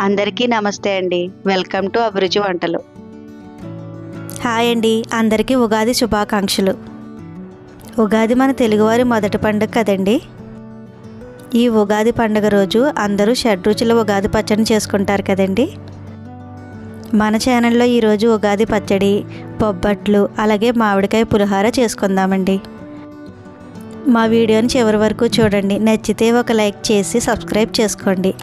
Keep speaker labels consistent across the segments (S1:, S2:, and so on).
S1: అందరికీ నమస్తే అండి. వెల్కమ్ టు అభిరుచి వంటలు.
S2: హాయ్ అండి. అందరికీ ఉగాది శుభాకాంక్షలు. ఉగాది మన తెలుగువారి మొదటి పండుగ కదండి? ఈ ఉగాది పండుగ రోజు అందరూ షడ్రుచుల ఉగాది పచ్చడి చేసుకుంటారు కదండి? మన ఛానల్లో ఈరోజు ఉగాది పచ్చడి బొబ్బట్లు అలాగే మామిడికాయ పులిహార చేసుకుందామండి. మా వీడియోని చివరి వరకు చూడండి. నచ్చితే ఒక లైక్ చేసి సబ్స్క్రైబ్ చేసుకోండి.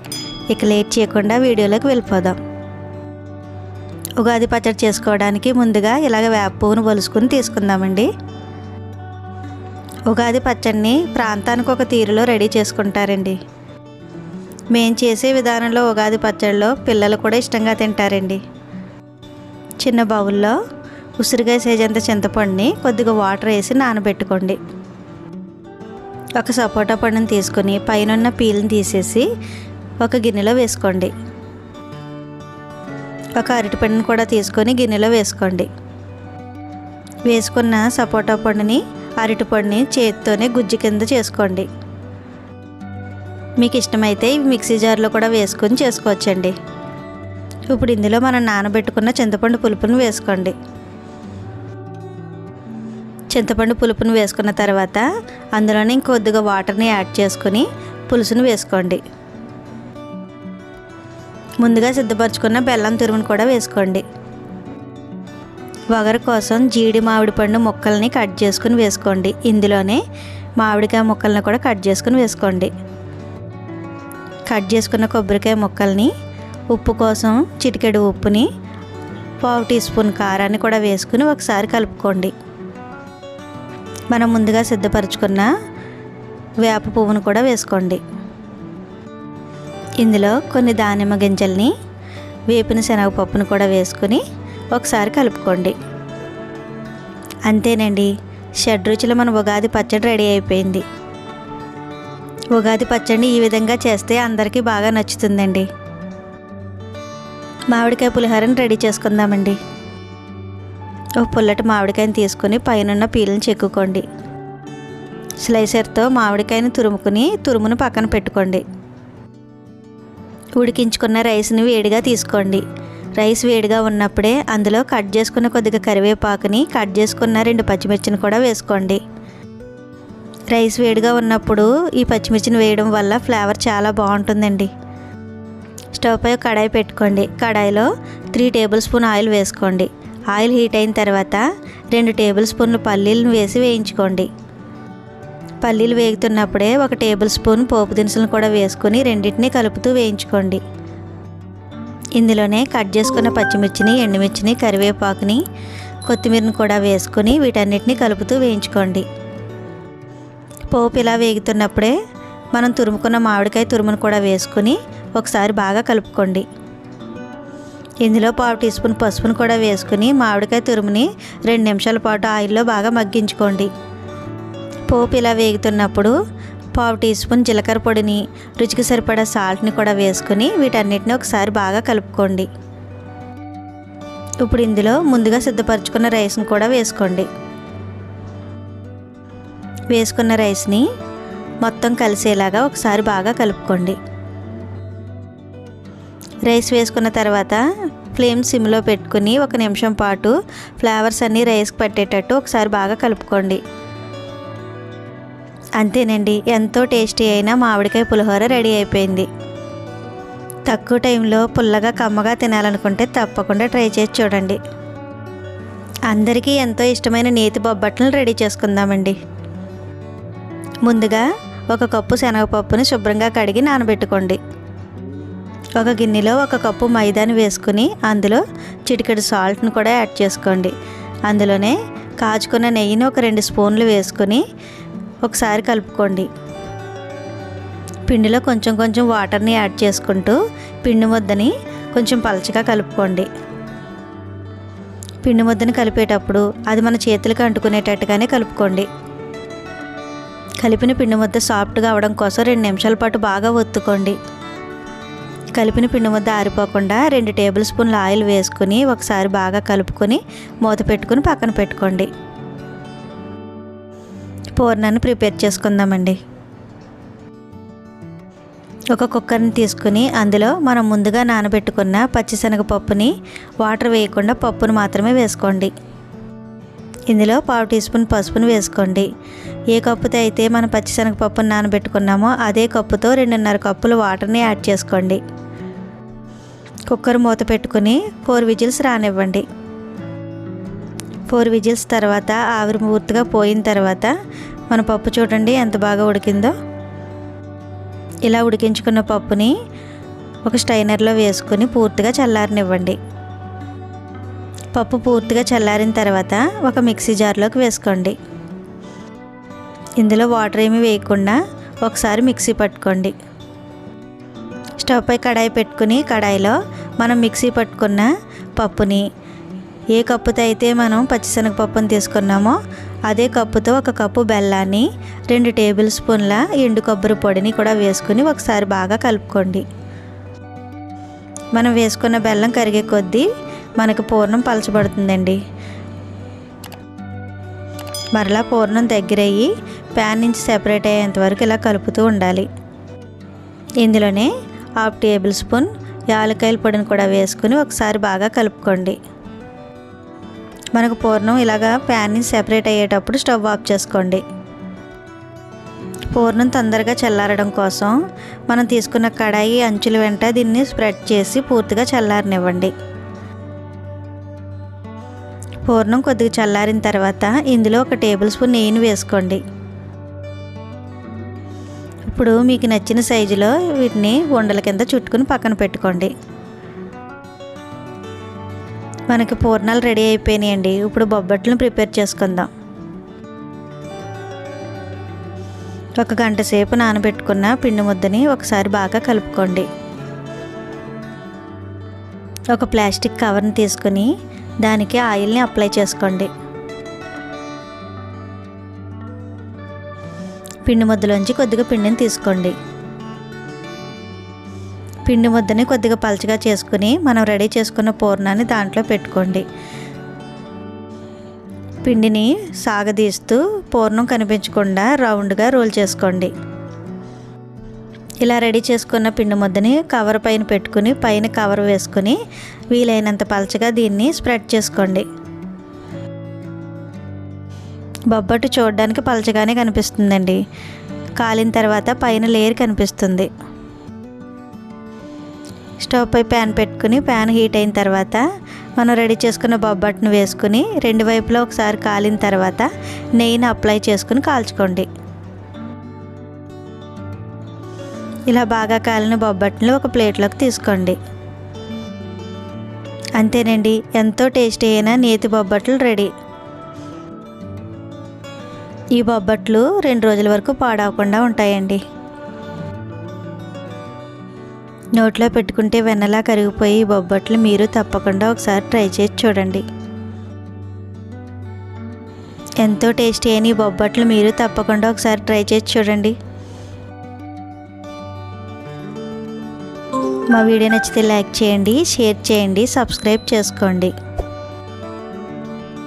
S2: ఇక లేట్ చేయకుండా వీడియోలోకి వెళ్ళిపోదాం. ఉగాది పచ్చడి చేసుకోవడానికి ముందుగా ఇలాగ వేప పువ్వును తీసుకుందామండి. ఉగాది పచ్చడిని ప్రాంతానికి ఒక తీరులో రెడీ చేసుకుంటారండి. మేం చేసే విధానంలో ఉగాది పచ్చడిలో పిల్లలు కూడా ఇష్టంగా తింటారండి. చిన్న బౌల్లో ఉసిరికాయ సేజంత చింతపండుని కొద్దిగా వాటర్ వేసి నానబెట్టుకోండి. ఒక సపోటా పండుని తీసుకొని పైన పీల్ని తీసేసి ఒక గిన్నెలో వేసుకోండి. ఒక అరటిపండుని కూడా తీసుకొని గిన్నెలో వేసుకోండి. వేసుకున్న సపోటా పండుని అరటిపండుని చేతితోనే గుజ్జు కింద చేసుకోండి. మీకు ఇష్టమైతే మిక్సీ జార్లో కూడా వేసుకొని చేసుకోవచ్చండి. ఇప్పుడు ఇందులో మనం నానబెట్టుకున్న చింతపండు పులుపును వేసుకోండి. చింతపండు పులుపును వేసుకున్న తర్వాత అందులోనే ఇంకొద్దిగా వాటర్ని యాడ్ చేసుకుని పులుసును వేసుకోండి. ముందుగా సిద్ధపరచుకున్న బెల్లం తురుమును కూడా వేసుకోండి. వగరు కోసం జీడి మామిడి పండు ముక్కల్ని కట్ చేసుకుని వేసుకోండి. ఇందులోనే మామిడికాయ ముక్కల్ని కూడా కట్ చేసుకుని వేసుకోండి. కట్ చేసుకున్న కొబ్బరికాయ ముక్కల్ని ఉప్పు కోసం చిటికెడు ఉప్పుని పావు టీ స్పూన్ కారాన్ని కూడా వేసుకుని ఒకసారి కలుపుకోండి. మనం ముందుగా సిద్ధపరచుకున్న వేప పువ్వును కూడా వేసుకోండి. ఇందులో కొన్ని దానిమ్మ గింజల్ని వేపిన శనగపప్పును కూడా వేసుకుని ఒకసారి కలుపుకోండి. అంతేనండి షడ్రుచుల మన ఉగాది పచ్చడి రెడీ అయిపోయింది. ఉగాది పచ్చడిని ఈ విధంగా చేస్తే అందరికీ బాగా నచ్చుతుందండి. మామిడికాయ పులిహోరని రెడీ చేసుకుందామండి. ఒక పుల్లటి మామిడికాయని తీసుకొని పైనున్న పీలను చెక్కుకోండి. స్లైసర్తో మామిడికాయని తురుముకుని తురుమును పక్కన పెట్టుకోండి. ఉడికించుకున్న రైస్ని వేడిగా తీసుకోండి. రైస్ వేడిగా ఉన్నప్పుడే అందులో కట్ చేసుకున్న కొద్దిగా కరివేపాకుని కట్ చేసుకున్న రెండు పచ్చిమిర్చిని కూడా వేసుకోండి. రైస్ వేడిగా ఉన్నప్పుడు ఈ పచ్చిమిర్చిని వేయడం వల్ల ఫ్లేవర్ చాలా బాగుంటుందండి. స్టవ్ పై కడాయి పెట్టుకోండి. కడాయిలో త్రీ టేబుల్ స్పూన్ ఆయిల్ వేసుకోండి. ఆయిల్ హీట్ అయిన తర్వాత రెండు టేబుల్ స్పూన్లు పల్లీలను వేసి వేయించుకోండి. పల్లీలు వేగుతున్నప్పుడే ఒక టేబుల్ స్పూన్ పోపు దినుసులను కూడా వేసుకొని రెండింటిని కలుపుతూ వేయించుకోండి. ఇందులోనే కట్ చేసుకున్న పచ్చిమిర్చిని ఎండుమిర్చిని కరివేపాకుని కొత్తిమీరని కూడా వేసుకొని వీటన్నిటిని కలుపుతూ వేయించుకోండి. పోపు ఇలా వేగుతున్నప్పుడే మనం తురుముకున్న మామిడికాయ తురుమును కూడా వేసుకుని ఒకసారి బాగా కలుపుకోండి. ఇందులో పావు టీ స్పూన్ పసుపును కూడా వేసుకుని మామిడికాయ తురుముని రెండు నిమిషాల పాటు ఆయిల్లో బాగా మగ్గించుకోండి. పోపు ఇలా వేగుతున్నప్పుడు పావు టీ స్పూన్ జీలకర్ర పొడిని రుచికి సరిపడా సాల్ట్ని కూడా వేసుకుని వీటన్నిటిని ఒకసారి బాగా కలుపుకోండి. ఇప్పుడు ఇందులో ముందుగా సిద్ధపరచుకున్న రైస్ని కూడా వేసుకోండి. వేసుకున్న రైస్ని మొత్తం కలిసేలాగా ఒకసారి బాగా కలుపుకోండి. రైస్ వేసుకున్న తర్వాత ఫ్లేమ్ సిమ్లో పెట్టుకుని ఒక నిమిషం పాటు ఫ్లేవర్స్ అన్నీ రైస్కి పట్టేటట్టు ఒకసారి బాగా కలుపుకోండి. అంతేనండి. ఎంతో టేస్టీ అయిన మామిడికాయ పులిహోర రెడీ అయిపోయింది. తక్కువ టైంలో పుల్లగా కమ్మగా తినాలనుకుంటే తప్పకుండా ట్రై చేసి చూడండి. అందరికీ ఎంతో ఇష్టమైన నేతి బొబ్బట్లను రెడీ చేసుకుందామండి. ముందుగా ఒక కప్పు శనగపప్పుని శుభ్రంగా కడిగి నానబెట్టుకోండి. ఒక గిన్నెలో ఒక కప్పు మైదాని వేసుకుని అందులో చిటికెడు సాల్ట్ని కూడా యాడ్ చేసుకోండి. అందులోనే కాచుకున్న నెయ్యిని ఒక రెండు స్పూన్లు వేసుకొని ఒకసారి కలుపుకోండి. పిండిలో కొంచెం కొంచెం వాటర్ని యాడ్ చేసుకుంటూ పిండి ముద్దని కొంచెం పలచగా కలుపుకోండి. పిండి ముద్దని కలిపేటప్పుడు అది మన చేతులకు అంటుకునేటట్టుగానే కలుపుకోండి. కలిపిన పిండి ముద్ద సాఫ్ట్గా అవడం కోసం రెండు నిమిషాల పాటు బాగా ఒత్తుకోండి. కలిపిన పిండి ముద్ద ఆరిపోకుండా రెండు టేబుల్ స్పూన్ల ఆయిల్ వేసుకుని ఒకసారి బాగా కలుపుకొని మూత పెట్టుకుని పక్కన పెట్టుకోండి. పూర్ణాన్ని ప్రిపేర్ చేసుకుందామండి. ఒక కుక్కర్ని తీసుకుని అందులో మనం ముందుగా నానబెట్టుకున్న పచ్చిశనగపప్పుని వాటర్ వేయకుండా పప్పును మాత్రమే వేసుకోండి. ఇందులో పావు టీ స్పూన్ పసుపును వేసుకోండి. ఏ కప్పుతో అయితే మనం పచ్చిశనగపప్పును నానబెట్టుకున్నామో అదే కప్పుతో రెండున్నర కప్పులు వాటర్ని యాడ్ చేసుకోండి. కుక్కర్ మూత పెట్టుకుని ఫోర్ విజిల్స్ రానివ్వండి. ఫోర్ విజిల్స్ తర్వాత ఆవిరి పూర్తిగా పోయిన తర్వాత మన పప్పు చూడండి ఎంత బాగా ఉడికిందో. ఇలా ఉడికించుకున్న పప్పుని ఒక స్టైనర్లో వేసుకొని పూర్తిగా చల్లారనివ్వండి. పప్పు పూర్తిగా చల్లారిన తర్వాత ఒక మిక్సీ జార్లోకి వేసుకోండి. ఇందులో వాటర్ ఏమీ వేయకుండా ఒకసారి మిక్సీ పట్టుకోండి. స్టవ్ పై కడాయి పెట్టుకుని కడాయిలో మనం మిక్సీ పట్టుకున్న పప్పుని ఏ కప్పుతో అయితే మనం పచ్చిశనగపప్పును తీసుకున్నామో అదే కప్పుతో ఒక కప్పు బెల్లాన్ని రెండు టేబుల్ స్పూన్ల ఎండు కొబ్బరి పొడిని కూడా వేసుకుని ఒకసారి బాగా కలుపుకోండి. మనం వేసుకున్న బెల్లం కరిగే కొద్దీ మనకు పూర్ణం పలచబడుతుందండి. మరలా పూర్ణం దగ్గరయ్యి ప్యాన్ నుంచి సెపరేట్ అయ్యేంత వరకు ఇలా కలుపుతూ ఉండాలి. ఇందులోనే హాఫ్ టేబుల్ స్పూన్ యాలకాయల పొడిని కూడా వేసుకుని ఒకసారి బాగా కలుపుకోండి. మనకు పూర్ణం ఇలాగా ప్యాన్ని సెపరేట్ అయ్యేటప్పుడు స్టవ్ ఆఫ్ చేసుకోండి. పూర్ణం తొందరగా చల్లారడం కోసం మనం తీసుకున్న కడాయి అంచుల వెంట దీన్ని స్ప్రెడ్ చేసి పూర్తిగా చల్లారనివ్వండి. పూర్ణం కొద్దిగా చల్లారిన తర్వాత ఇందులో ఒక టేబుల్ స్పూన్ నెయ్యిని వేసుకోండి. ఇప్పుడు మీకు నచ్చిన సైజులో వీటిని ఉండల కింద చుట్టుకుని పక్కన పెట్టుకోండి. మనకి పూర్ణాలు రెడీ అయిపోయినాయండి. ఇప్పుడు బొబ్బట్లను ప్రిపేర్ చేసుకుందాం. ఒక గంట సేపు నానబెట్టుకున్న పిండి ముద్దని ఒకసారి బాగా కలుపుకోండి. ఒక ప్లాస్టిక్ కవర్ని తీసుకుని దానికి ఆయిల్ని అప్లై చేసుకోండి. పిండి ముద్దలోంచి కొద్దిగా పిండిని తీసుకోండి. పిండి ముద్దని కొద్దిగా పలచగా చేసుకుని మనం రెడీ చేసుకున్న పూర్ణాన్ని దాంట్లో పెట్టుకోండి. పిండిని సాగదీస్తూ పూర్ణం కనిపించకుండా రౌండ్గా రోల్ చేసుకోండి. ఇలా రెడీ చేసుకున్న పిండి ముద్దని కవర్ పైన పెట్టుకుని పైన కవర్ వేసుకుని వీలైనంత పలచగా దీన్ని స్ప్రెడ్ చేసుకోండి. బొబ్బట్టు చూడడానికి పలచగానే కనిపిస్తుందండి. కాలిన తర్వాత పైన లేయర్ కనిపిస్తుంది. స్టవ్ పై ప్యాన్ పెట్టుకుని ప్యాన్ హీట్ అయిన తర్వాత మనం రెడీ చేసుకున్న బొబ్బట్టును వేసుకుని రెండు వైపులా ఒకసారి కాలిన తర్వాత నెయ్యిని అప్లై చేసుకుని కాల్చుకోండి. ఇలా బాగా కాలిన బొబ్బట్టును ఒక ప్లేట్లోకి తీసుకోండి. అంతేనండి ఎంతో టేస్టీ అయిన నేతి బొబ్బట్లు రెడీ. ఈ బొబ్బట్లు రెండు రోజుల వరకు పాడవకుండా ఉంటాయండి. నోట్లో పెట్టుకుంటే వెన్నలా కరిగిపోయి బొబ్బట్లు మీరు తప్పకుండా ఒకసారి ట్రై చేసి చూడండి. ఎంతో టేస్టీ అయిన ఈ బొబ్బట్లు మీరు తప్పకుండా ఒకసారి ట్రై చేసి చూడండి. మా వీడియో నచ్చితే లైక్ చేయండి షేర్ చేయండి సబ్స్క్రైబ్ చేసుకోండి.